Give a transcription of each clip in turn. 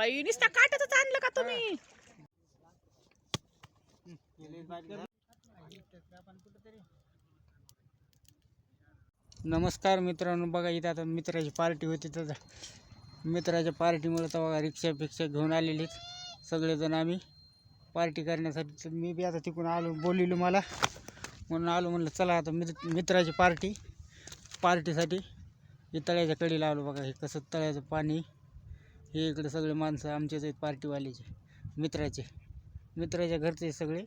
बाई निस्ता काटतच आणलं का तुम्ही? नमस्कार मित्रांनो बघा इथं आता मित्राची पार्टी होती तर मित्राच्या पार्टीमुळे तर बघा रिक्षा फिक्षा घेऊन आलेली सगळेजण आम्ही. पार्टी करण्यासाठी तर मी बी आता तिकडून आलो बोलिलो मला. म्हणून आलो म्हणलं चला आता मित्र मित्राची पार्टी पार्टीसाठी. हे तळ्याच्या कडीला आलो बघा हे कसं तळ्याचं पाणी. हे इकडे सगळे माणसं आमचेच आहेत पार्टीवाल्याचे मित्राचे. मित्राच्या घरचे सगळे.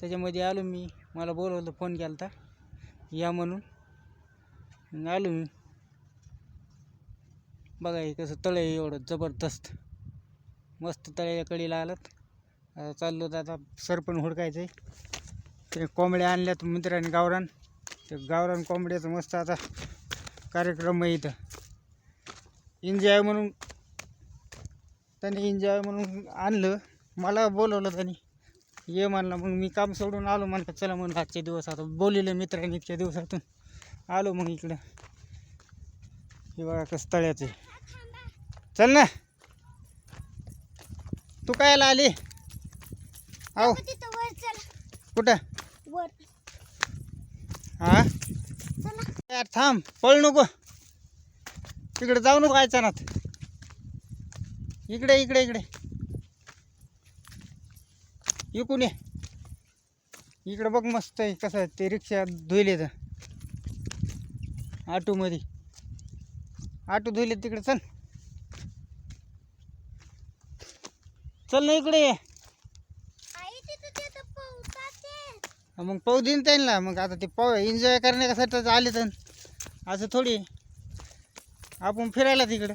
त्याच्यामध्ये आलो मी. मला बोलवलं फोन केला होता या म्हणून. आलो मी. बघा हे कसं तळे आहे एवढं जबरदस्त. मस्त तळ्याच्या कडीला आलात. आता चाललो तर आता सरपण हुडकायचं आहे ते कोंबड्या आणल्यात मित्राने गावरान. ते गावरान कोंबड्याचं मस्त आता कार्यक्रम आहे इथं. एन्जॉय म्हणून त्याने एन्जॉय म्हणून आणलं. मला बोलवलं त्यांनी. ये म्हणलं मग मी काम सोडून आलो म्हणलं चला म्हणलं आजचे दिवस आता बोलिले मित्रांनी इतक्या दिवसातून. आलो मग इकडं. हे बघा कसं तळ्याचं चल ना. तू कायला आली? आहो कुठं? हा? यार थांब पळ नको. तिकडे जाऊ नको अचानक इकडे इकडे इकडे. इकून ये. इकडे बघ मस्त आहे कसं ते रिक्षा धुईले तर ऑटोमध्ये ऑटो धुईले तिकडे चल. चल ना इकडे. ये मग पाहू देईन त्यांना. मग आता ते पाहू एन्जॉय करण्यासाठी आले तर असं थोडी. आपण फिरायला तिकडे.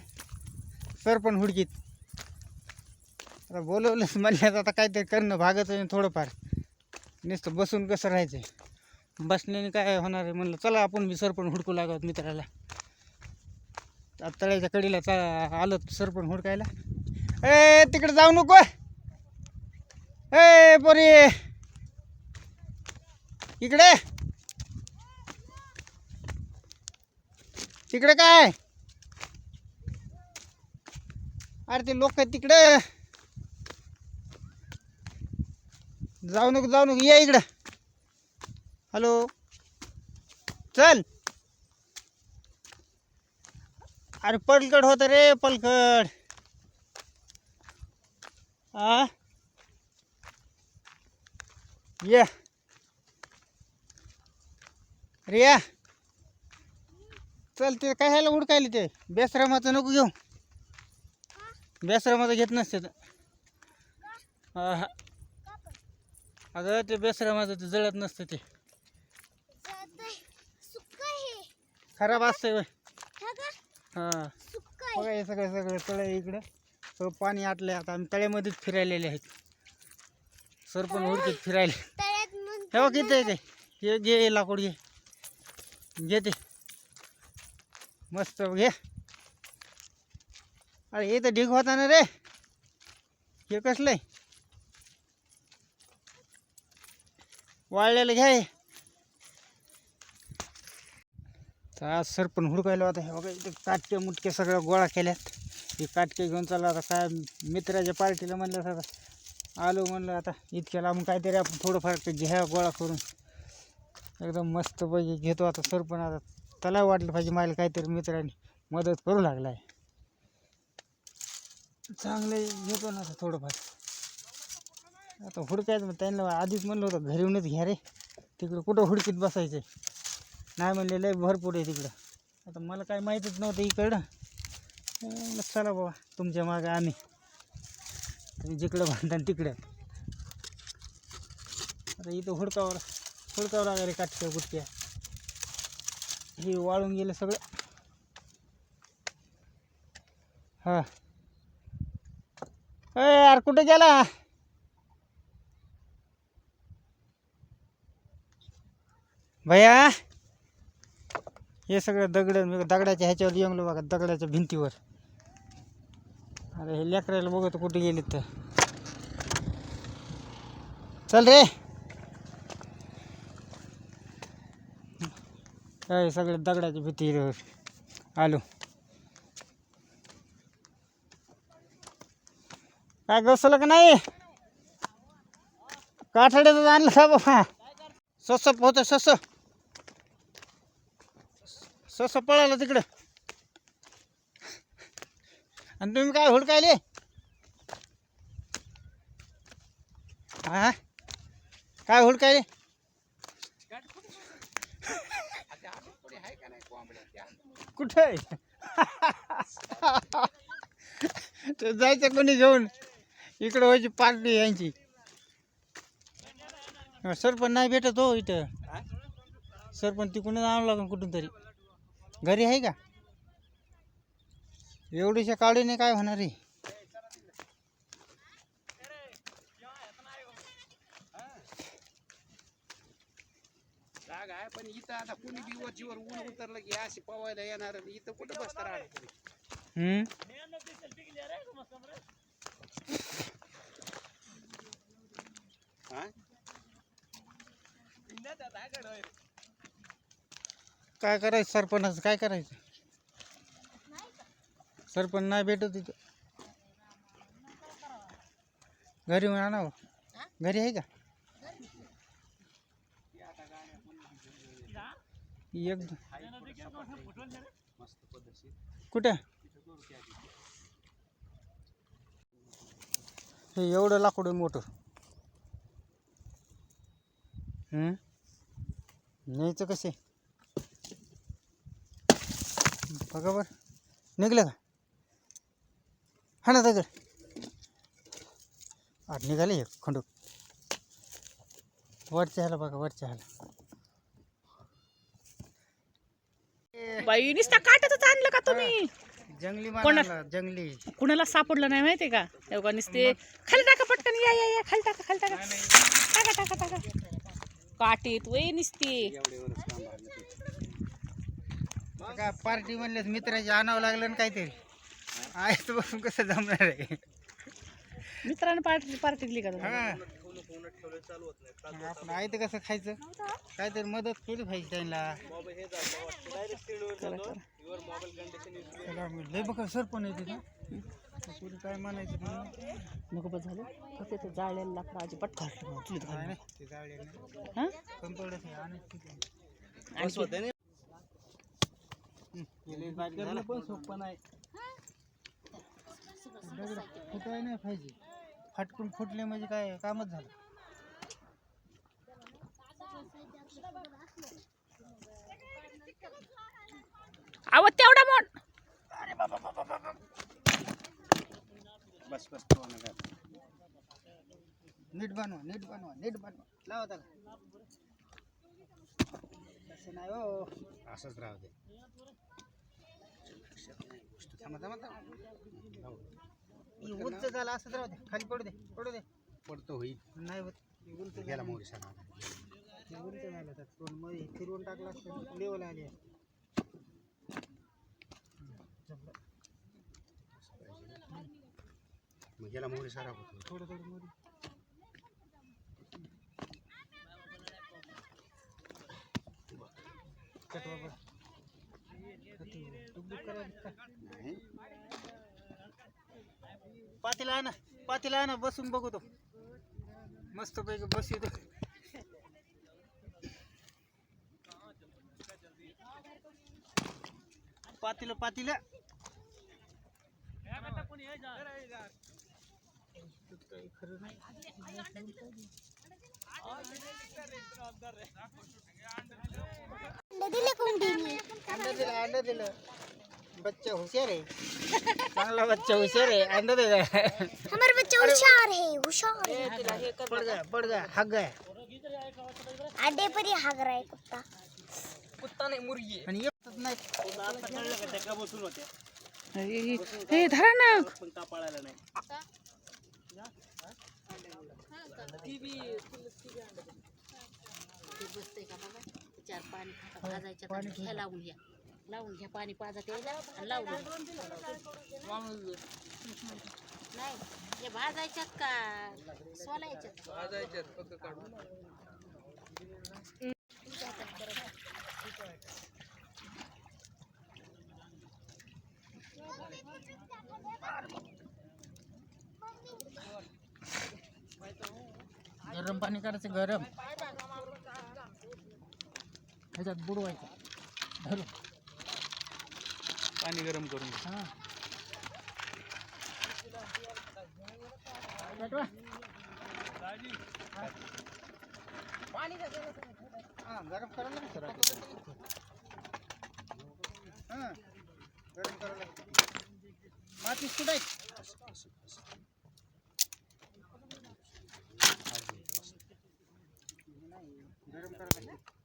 सरपण हुडकीत. आता बोलवलंच म्हणल्यात आता काहीतरी करणं भागत आहे थोडंफार. नुसतं बसून कसं राहायचं? बसण्याने काय होणार आहे म्हणलं चला आपण बी सरपण हुडकू लागत मित्राला. आता तळ्याच्या कडीला चा आलं सरपण हुडकायला. ए तिकडे जाऊ नको. ए पोरी. इकडे. तिकडे काय? अरे ते लोक तिकडे. जाऊ नको जाऊ नको. ये इकडं. हॅलो. चल. अरे पलकड होत रे पलकड आ? ये. रिया चल ते काय ह्याला उडकायला ते? बेसरामाचं नको घेऊ. बेसरामाचं घेत नसते तर. हा, हा. अगं ते बेसरामाचं ते जळत नसतं ते. खराब असतंय होय. हा बघा हे सगळं सगळं तळ इकडं. सगळं पाणी आटलंय आता आम्ही तळ्यामध्येच फिरायलेले आहेत. सरपण हुडकीत फिरायले. तळ्यात मग हे बघ किती आहे ते हे घे लाकूड घे. घे ते. मस्त घे. अरे हे तर ढीग होता ना रे. हे कसलं आहे वाळलेलं घ्या हे. तर आज सरपण हुडकायला होता हे बघा इथे काटके मुटके सगळं गोळा केल्यात. हे काटके घेऊन चालला आता काय मित्राच्या पार्टीला म्हणलं सगळं आलो म्हणलं आता इतक्या लांबून काहीतरी आपण थोडंफार ते घ्या गोळा करून. एकदम मस्त पैकी घेतो आता सरपण आता त्याला वाटलं पाहिजे मला काहीतरी मित्रांनी मदत करू लागला आहे चांगलं घेतो ना आता थोडंफार. आता हुडकायचं मग त्यांना आधीच म्हणलं होतं घरी येऊनच घ्या रे. तिकडं कुठं हुडकीत बसायचं नाही म्हणले लय भरपूर आहे तिकडं. आता मला काय माहीतच नव्हतं इकडं. चला बाबा तुमच्या मागं आम्ही. तुम्ही जिकडं बांधता तिकडं. आता इथं हुडकावर हुडकावर लागेल काटक्या कुटक्या हे वाळून गेलं सगळं. हां. अरे यार कुठे गेला? भैया हे सगळं दगड दगडाच्या ह्याच्यावर येऊन बघा दगडाच्या भिंतीवर. अरे हे लेकरायला बघत कुठे गेले तर. चल रे. काय सगळे दगडाच्या भिंतीवर आलो. काय घसलं का नाही? काठड्याचं आणलं का बाबा? स्वस्त पोहत स्वस्त सस पळालं तिकडं. आणि तुम्ही काय हुडकायले? हा काय हुडकायले? कुठे? ते जायचं कोणी घेऊन? इकडं व्हायची पार्टी यांची. सरपंच नाही भेटत हो इथं. सरपंच तिकडून आणावं लागेल कुठून तरी. घरी आहे का? एवढीशा काढीने काय होणार आहे? पण इथं आता कुणी बी वरचीवर ऊन उतरलं की असे पवायला येणार इथं कुठं हम्म? हा? काय करायचं सरपणाचं काय करायचं? सरपण नाही भेटत तिथं घरी येऊन आणावं हो. घरी आहे का? एक कुठे? हे एवढं लाकूड मोठं. हम्म न्यायचं कसे? बघा बरं. निघलं का? हा ना दगड. आठ निघाले खंडू. वरच्या ह्याला बघा वरच्या ह्याला. बाई नुसता काटातच आणलं का तुम्ही? जंगली जंगली. कुणाला सापडलं नाही माहितीये का? तेव्हा नुसते खाली टाका पटकन या या या खाली टाका खाली टाका. टाका टाका टाका. काटेत वय नुसते. काय पार्टी म्हणल्यास मित्राची आणावं लागलं ना काहीतरी आहे बसून कसं जमणार आहे मित्राने पार्टी पार्टी दिली का? हा मग आपण आहे तर कसं खायचं काहीतरी मदत केली पाहिजे त्यांना करा, करा. लय बघा सरपण येते ना पुढे काय म्हणायचं नाही नको बस झालं फक्त ते जाळलेलं लाकडं घालतं. नाही, ते जाळले नाही हा? पण आणायचं? आणखी- हं, हे लय बारीक झालं. दगड फुटाय नाही पाहिजे. फाटकून फुटले म्हणजे काय कामच झालं. अहो तेवढा मोठ बस बस तो नका. नीट बनवा नीट बनवा नीट बनवा. लावा त्याला. तसं नाही हो असंच राहू दे थांबा थांबा थांबा हे उंच झालं असंच राहू दे खाली पडू दे पडू दे पडतो होईल नाही होत हे उंच गेला झालं. मोरी सणा हे उंच झालं तर पण मग हे फिरवून टाकलं असतं लेवल आली आहे. जमलं. मग गेला मोरी सारा होतो थोडं थोडं मध्ये कटवा बघ. पातीला आणा पातीला आणा बसून बघू तो. मस्त पैकी बसू तो पातीला पातीला खरं नाही अंडे दिले कोंबडीने अंडा दिलं अंडा दिलं। बच्चा हुशार आहे चांगला बच्चा हुशार आहे अंडा दे हमारे बच्चे होशियार है होशियार है। पड गया पड गया हग गया अंडे पर ही हाग रहा है कुत्ता। आणि येतच नाही हे- हे- हे धरा ना बसतंय का बघा चार पाणी खाता भाजायच्या आता घ्या लावून घ्या. लावून घ्या पाणी यायला आणि लावून घ्या. नाही हे भाजायच्यात का? सोलायच्यात. गरम पाणी करायचं गरम. ह्याच्यात बुडवायचं. धरून. पाणी गरम करून हां. पेटवा. हां. गरम करायला लागतं रात्री. हां गरम करायला लागतं. मातीच कुठाय गरम करायला लागतं.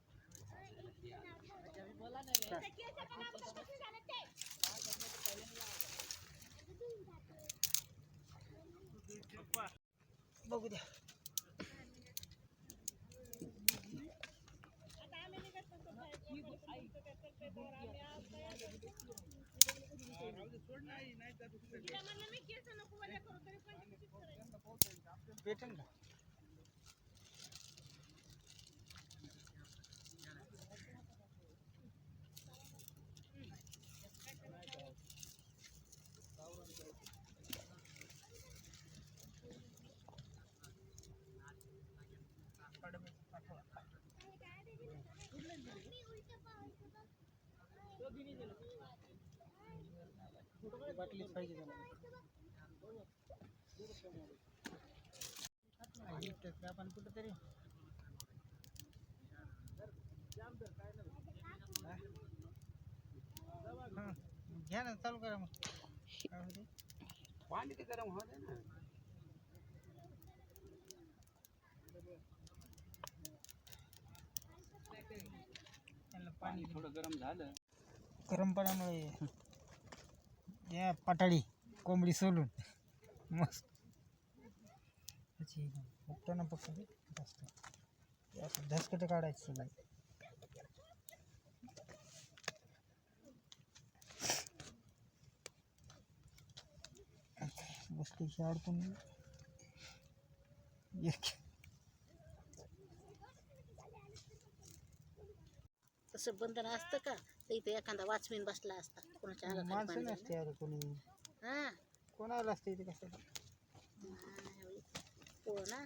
बघू द्या. भेटेल का? बाटलीच पाहिजे त्याला आपण कुठंतरी हां, घ्या ना चालू करा मग काय होते? पाणी ते गरम होते ना पाणी थोडं गरम झालं. गरमपणामुळे या पाटाळी कोंबडी सोलून मस्त. उपटाना फक्त ते जास्त. धसकट काढायचं सोलाय बसली अडकून एक तसं बंधन असतं का? तर इथे एखादा वाचमीन बसला असता. कोणाच्या अंगाखाली माणसं पाणी नसते अरे कोणी. हा. कोणाला असते इथे पोळं ना